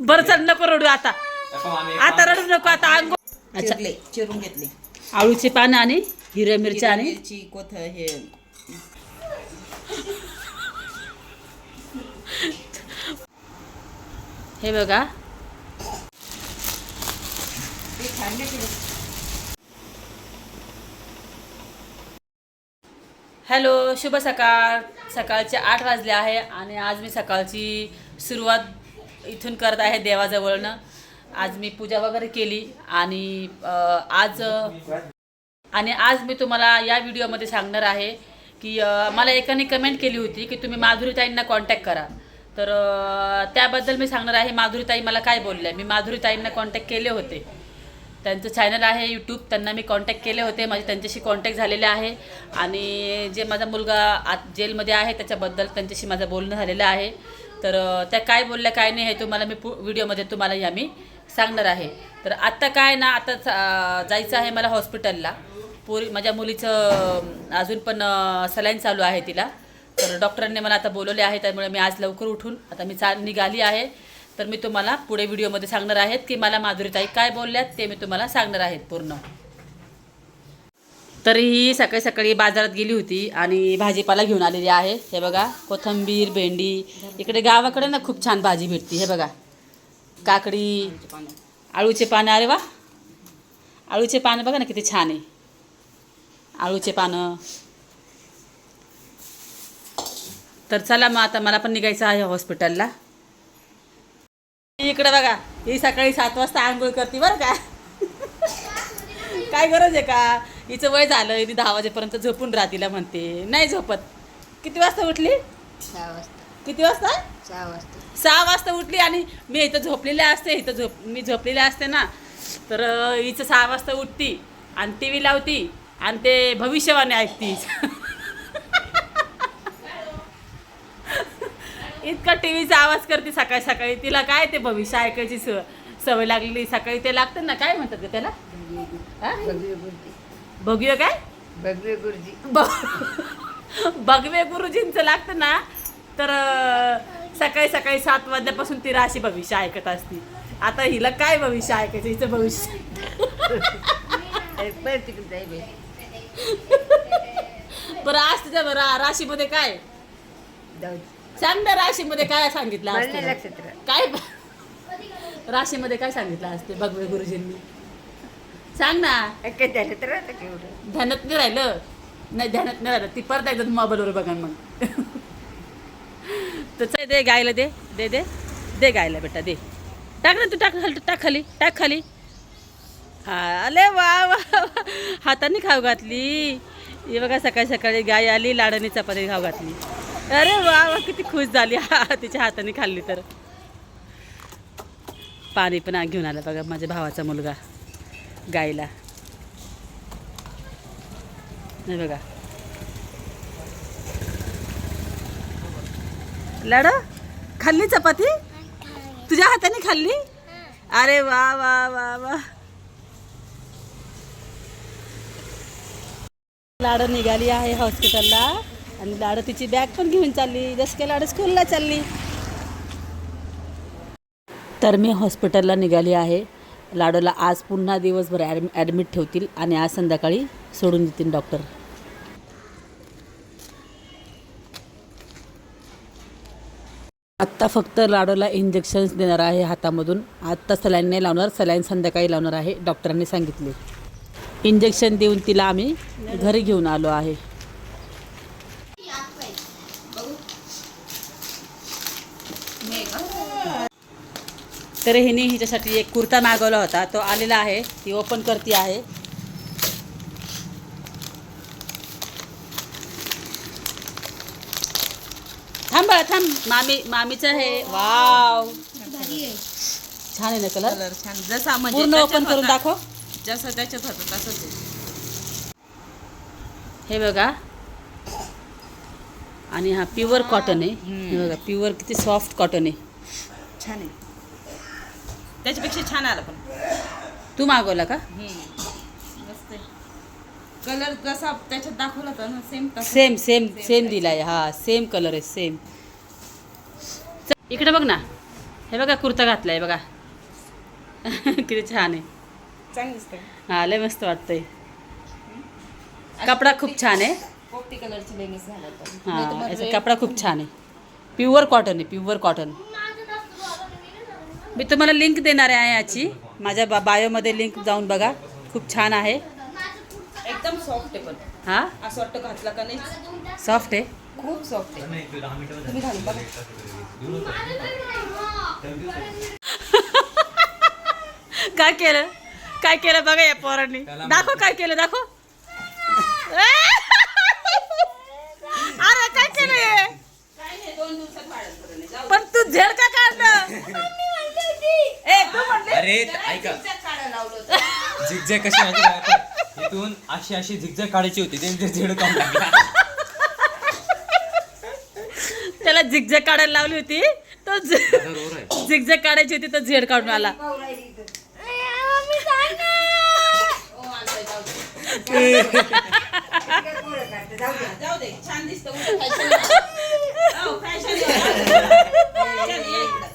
बरं चल नको रडू आता. आता रडू नको आता अंग अच्छा. चिरले चिरून घेतले. आळूचे पानं आणि हिरव्या मिरच्या आणि मिरची कोथ हे. हे बघा. हॅलो शुभ सकाळ. सकाळचे आठ वाजले आहे आणि आज मी सकाळची सुरुवात इथून करत आहे देवाजवळनं. आज मी पूजा वगैरे केली आणि आज आणि आज मी तुम्हाला या व्हिडिओमध्ये सांगणार आहे की मला एकाने कमेंट केली होती की तुम्ही माधुरीताईंना कॉन्टॅक्ट करा. तर त्याबद्दल मी सांगणार आहे माधुरीताई मला काय बोलल्या. मी माधुरीताईंना कॉन्टॅक्ट केले होते. त्यांचं चॅनल आहे यूट्यूब त्यांना मी कॉन्टॅक्ट केले होते. माझे त्यांच्याशी कॉन्टॅक्ट झालेले आहे. आणि जे माझा मुलगा आत जेलमध्ये आहे त्याच्याबद्दल त्यांच्याशी माझं बोलणं झालेलं आहे. तर त्या काय बोलल्या काय नाही हे तुम्हाला मी पु व्हिडिओमध्ये तुम्हाला या मी सांगणार आहे. तर आत्ता काय ना आता चा- जायचं आहे मला हॉस्पिटलला. पोरी माझ्या मुलीचं अजून पण सलाईन चालू आहे तिला. तर डॉक्टरांनी मला आता बोलवले आहे त्यामुळे मी आज लवकर उठून आता मी चा निघाली आहे. तर मी तुम्हाला पुढे व्हिडिओमध्ये सांगणार आहेत की मला माधुरीताई काय बोलल्यात ते मी तुम्हाला सांगणार आहेत पूर्ण. तरीही सकाळी सकाळी बाजारात गेली होती आणि भाजीपाला घेऊन आलेली आहे. हे बघा कोथंबीर भेंडी. इकडे गावाकडे ना खूप छान भाजी भेटते. हे बघा काकडी आळूचे पानं. अरे वा! आळूचे पानं बघा ना किती छान आहे. आळूचे पानं. तर चला मग आता मला पण निघायचं आहे हॉस्पिटलला. इकडे बघा ही सकाळी सात वाजता आंघोळ करते बरं का. काय गरज आहे का? हिचं वय झालं हिने दहा वाजेपर्यंत झोपून राहतीला म्हणते. नाही झोपत. किती वाजता उठली? सहा वाजता. किती वाजता? सहा वाजता. सहा वाजता उठली आणि मी इथं झोपलेले असते इथं झोप मी झोपलेले असते ना. तर हिचं सहा वाजता उठती आणि टी व्ही लावती आणि ते भविष्यवाणी ऐकती. इतका टी व्हीचा आवाज करते सकाळी सकाळी. तिला काय ते भविष्य ऐकायची सवय लागलेली. सकाळी ते लागतं ना काय म्हणतात ग त्याला? भगवे काय? बगवे गुरुजी. ब- भगवे गुरुजींचं लागतं ना. तर सकाळी सकाळी सात वाजल्यापासून ती राशी भविष्य ऐकत असती. आता हिला काय भविष्य ऐकायचं? हिचं भविष्य. तिकडे जाई बाई. बरं आज तुझ्या बरं राशीमध्ये काय? जाऊ दे. सांग ना राशीमध्ये काय सांगितलं आज मला नाही तुला? लक्षात राहत. काय? राशीमध्ये काय सांगितलं असते भगवे गुरुजींनी. सांग ना. काय झालं तर आता केवढं ध्यानात नाही राहिलं. नाही ध्यानात नाही राहिलं. ती परत एकदा मोबाईलवर बघा मग. तर चल दे गायला दे. दे दे. दे गायला बेटा दे. टाक ना तू टाक खाली टाक खाली टाक खाली. हा अले वा वा वा. हाताने खाऊ घातली. हे बघा सकाळी सकाळी गाय आली लाडाने चपाती खाऊ घातली. अरे वा वा किती खुश झाली. हा तिच्या हाताने खाल्ली तर. पाणी पण घेऊन आलं बघा माझ्या भावाचा मुलगा. गायला. नाही बघा. लाड खाल्ली चपाती? तुझ्या हाताने खाल्ली? अरे वा वा वा वा. लाड निघाली आहे हॉस्पिटलला आणि लाड तिची बॅग पण घेऊन चालली. जसं काय लाड स्कूलला चालली. तर मी हॉस्पिटलला निघाली आहे. लाडूला आज पुन्हा दिवसभर ॲडमि ॲडमिट ठेवतील आणि आज संध्याकाळी सोडून देतील डॉक्टर. आत्ता फक्त लाडूला इंजेक्शन्स देणार आहे हातामधून. आत्ता सलाईन नाही लावणार सलाईन संध्याकाळी लावणार आहे डॉक्टरांनी सांगितले. इंजेक्शन देऊन तिला आम्ही घरी घेऊन आलो आहे. तर हिने हिच्यासाठी एक कुर्ता मागवला होता. तो आलेला आहे. ती ओपन करते आहे. थांब थांब. मामी मामीचं आहे वाव. छान आहे ना कलर कलर छान. जसा म्हणजे पूर्ण त्याच्यात ओपन करून होता. दाखव. जसं त्याच्यात होतं तसंच आहे. हे बघा. आणि हा प्युअर कॉटन आहे. हे बघा प्युअर किती सॉफ्ट कॉटन आहे. छान आहे. त्याच्यापेक्षा छान आलं पण. तू मागवला का? मस्त कलर जसा त्याच्यात दाखवला होता ना सेम सेम सेम सेम दिलाय. हा सेम कलर आहे सेम इकडे बघ ना. हे बघा कुर्ता घातलाय बघा. किती छान आहे. चांगली हा लय मस्त वाटतंय. कपडा खूप छान आहे. पोपटी कलरची लेगिन्स घालत होते. हा याचा कपडा खूप छान आहे. प्युअर कॉटन आहे प्युअर कॉटन मी तुम्हाला लिंक देणार आहे याची. माझ्या बा बायोमध्ये लिंक जाऊन बघा. खूप छान आहे. एकदम सॉफ्ट आहे पण. हा? असं वाटतं घातला का नाही? सॉफ्ट आहे? खूप सॉफ्ट आहे. तुम्ही घालून बघा काय केलं? काय केलं बघा या पोरांनी. दाखव काय केलं दाखव अरे काय केलं हे? पण तू झेड का काढलं ए अरे ऐका. झिगझॅग कशी माहिती का इथून अशी अशी झिगझॅग काढायची होती. त्यांचे झेड काम लागला त्याला झिगझॅग काढायला लावली होती. तो झिगझॅग काढायची होती तो झेड काढून आला. जाऊ दे. छान दिसतं.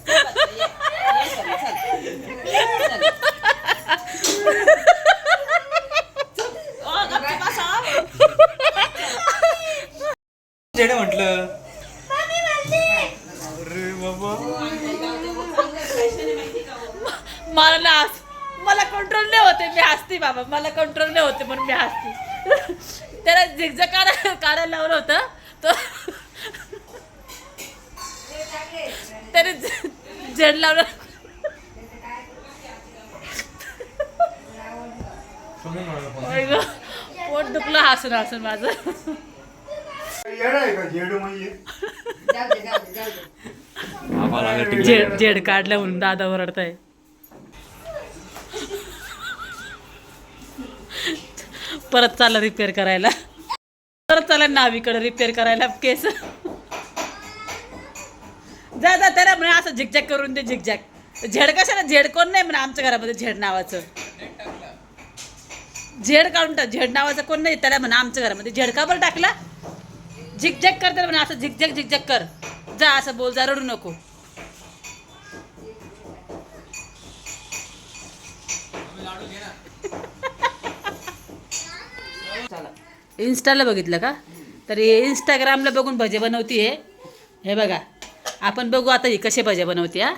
म्हटलं. अरे बाबा. मला ना हस- मला कंट्रोल नाही होते मी हसते बाबा. मला कंट्रोल नाही होते म्हणून मी हसते. त्याला झिगझॅग काढा काढायला लावलं होतं. तो त्याने झेड लावलं ओय गं, पोट दुखलं हसून हसून माझं. येडा आहे का? जेडू म्हणजे. झेड झेड काढलं म्हणून दादा ओरडताय. परत चालला रिपेअर करायला. परत चालला नावीकडे रिपेअर करायला केस. जा जा त्याला म्हणे असं झिकझॅक करून दे झिकझॅक. झेड कशाला? झेड कोण नाही म्हणे आमच्या घरामध्ये झेड नावाचं. झेड काढून टाक. झेड नावाचं कोण नाही त्याला म्हणा आमच्या घरामध्ये म्हणजे झेड का बरं टाकला. झिकझॅक कर तर म्हणे असं झिकझॅक झिकझॅक कर. जा असं बोल जा रडू नको. इन्स्टाला बघितलं का? तर हे इंस्टाग्रामला बघून भजे बनवती आहे हे बघा. आपण बघू आता ही कसे भजे बनवते हा.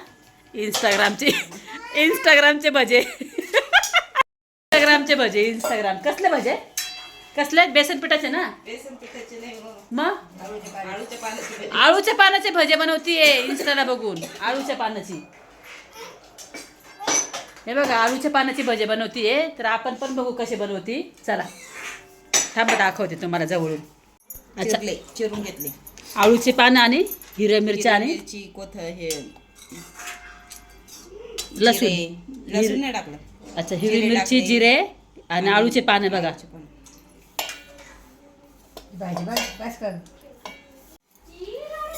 इंस्टाग्रामचे इंस्टाग्रामचे भजे. इंस्टाग्रामचे भजे इंस्टाग्राम कसले भजे? कसले? बेसन पिठाचे ना? बेसन पिठाचे नाही मग. आळूच्या पानाचे. भजे. आळूच्या पानाचे भजे बनवतीये इंस्टाला बघून. आळूच्या पानाची. हे बघा आळूच्या पानाची भजे बनवतीये. तर आपण पण बघू कसे बनवती. चला. थांबा दाखवते तुम्हाला जवळून. अच्छा. चिरले चिरून घेतले. आळूचे पानं आणि हिरव्या मिरच्या आणि मिरची कोथ हे लसूण. लसूण नाही टाकलं. अच्छा हिरवी जिरे मिरची टाकले. जिरे आणि आळूचे पानं बघा.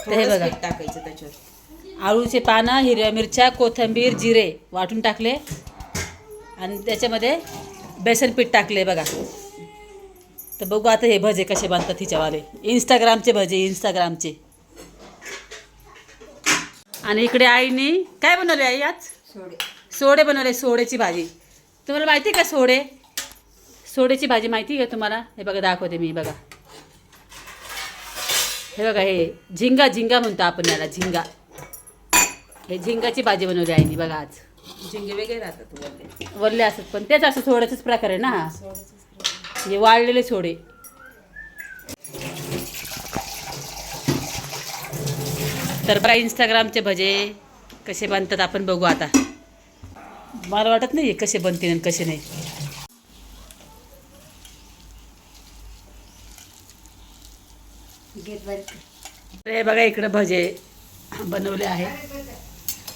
तर हे थोडंच बघा. पीठ टाकायचं त्याच्यावर. आळूचे पानं हिरव्या मिरच्या कोथिंबीर जिरे वाटून टाकले. आणि त्याच्यामध्ये बेसन पीठ टाकले बघा. तर बघू आता हे भजे कसे बांधतात हिच्यावाले. इंस्टाग्रामचे भजे इंस्टाग्रामचे आणि इकडे आईने काय बनवले आई आज? सोडे बनवले सोड्याची भाजी. तुम्हाला माहिती आहे का सोडे? सोड्याची भाजी माहिती आहे का तुम्हाला? हे बघा दाखवते मी बघा. हे बघा हे झिंगा झिंगा म्हणतो आपण याला झिंगा. हे झिंगाची भाजी बनवली आईने बघा आज. झिंगे वेगळे राहतात वरले. वरले असत पण तेच असं सोड्याचाच प्रकार आहे ना. हा हे वाळलेले सोडे. तर बघा इंस्टाग्रामचे भजे कसे बनतात आपण बघू आता. मला वाटत नाही कसे बनतील आणि कसे नाही. हे बघा इकडं भजे बनवले आहे.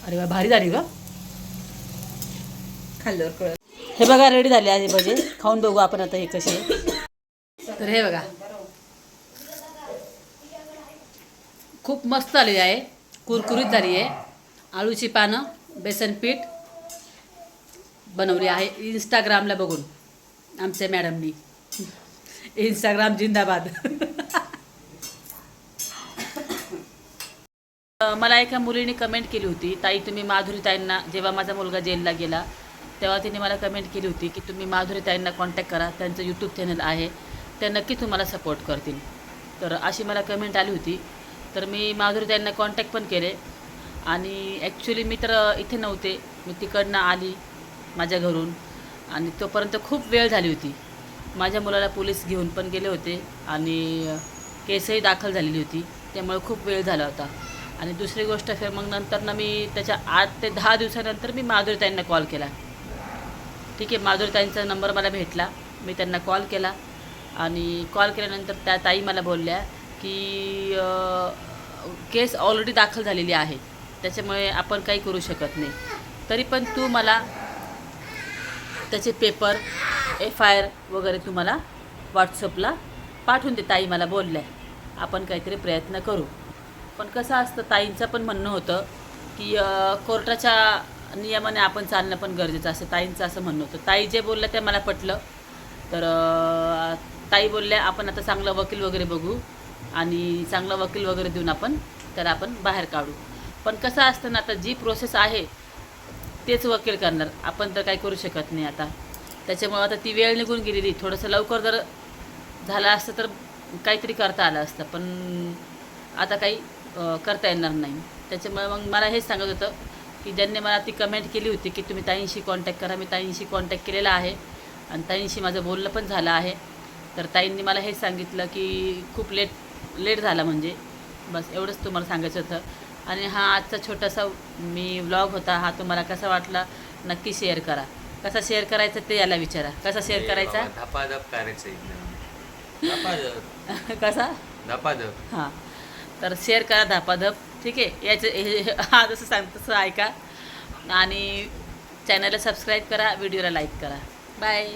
अरे वा भारी झाली ग. खाल्ल्यावर कळत हे बघा रेडी झाले आहे भजे. खाऊन बघू आपण आता हे कसे. तर हे बघा. खूप मस्त झालेली आहे. कुरकुरीत झाली आहे. आळूची पानं बेसन पीठ बनवली आहे. इंस्टाग्रामला बघून. आमच्या मॅडमनी इंस्टाग्राम जिंदाबाद. मला एका मुलीने कमेंट केली होती. ताई तुम्ही माधुरी ताईंना जेव्हा माझा मुलगा जेलला गेला तेव्हा तिने मला कमेंट केली होती की तुम्ही माधुरी ताईंना कॉन्टॅक्ट करा. त्यांचं यूट्यूब चॅनल आहे. त्या नक्की तुम्हाला सपोर्ट करतील. तर अशी मला कमेंट आली होती. तर मी माधुरी ताईंना कॉन्टॅक्ट पण केले. आणि ॲक्च्युली मी तर इथे नव्हते. मी तिकडनं आली. माझ्या घरून. आणि तोपर्यंत खूप वेळ झाली होती. माझ्या मुलाला पोलीस घेऊन पण गेले होते आणि केसही दाखल झालेली होती. त्यामुळे खूप वेळ झाला होता. आणि दुसरी गोष्ट फिर मग नंतर ना मी त्याच्या आठ ते दहा दिवसानंतर मी माधुरीताईंना कॉल केला. ठीक आहे माधुरीताईंचा नंबर मला भेटला. मी त्यांना कॉल केला. आणि कॉल केल्यानंतर त्या ताई मला बोलल्या की केस ऑलरेडी दाखल झालेली आहे. त्याच्यामुळे आपण काही करू शकत नाही. तरी पण तू मला त्याचे पेपर एफ आय आर वगैरे तुम्हाला व्हॉट्सअपला पाठवून दे ताई मला बोलल्या. आपण काहीतरी प्रयत्न करू. पण कसं असतं ताईंचं पण म्हणणं होतं की कोर्टाच्या नियमाने आपण चालणं पण गरजेचं असतं. ताईंचं असं म्हणणं होतं. ताई जे बोलल्या ते मला पटलं. तर ताई बोलल्या आपण आता चांगलं वकील वगैरे बघू आणि चांगलं वकील वगैरे देऊन आपण त्याला आपण बाहेर काढू. पण कसं असतं ना आता जी प्रोसेस आहे तेच वकील करणार. आपण तर काय करू शकत नाही आता. त्याच्यामुळं आता ती वेळ निघून गेलेली. थोडंसं लवकर जर झालं असतं तर काहीतरी करता आलं असतं. पण आता काही करता येणार नाही. त्याच्यामुळे मग मला हेच सांगत होतं की ज्यांनी मला ती कमेंट केली होती की तुम्ही ताईंशी कॉन्टॅक्ट करा. मी ताईंशी कॉन्टॅक्ट केलेला आहे. आणि ताईंशी माझं बोलणं पण झालं आहे. तर ताईंनी मला हेच सांगितलं की खूप लेट लेट झाला म्हणजे. बस एवढंच तुम्हाला सांगायचं होतं. आणि हा आजचा छोटासा मी व्लॉग होता हा तुम्हाला कसा वाटला नक्की शेअर करा. कसा शेअर करायचा ते याला विचारा. कसा शेअर करायचा? धपाधप करायचं एकदम. धपाधप कसा? धपाधप. हां. तर शेअर करा धापाधप. ठीक आहे? याचं हे हा जसं सांग तसं ऐका. आणि चॅनलला सबस्क्राईब करा व्हिडिओला लाईक करा. बाय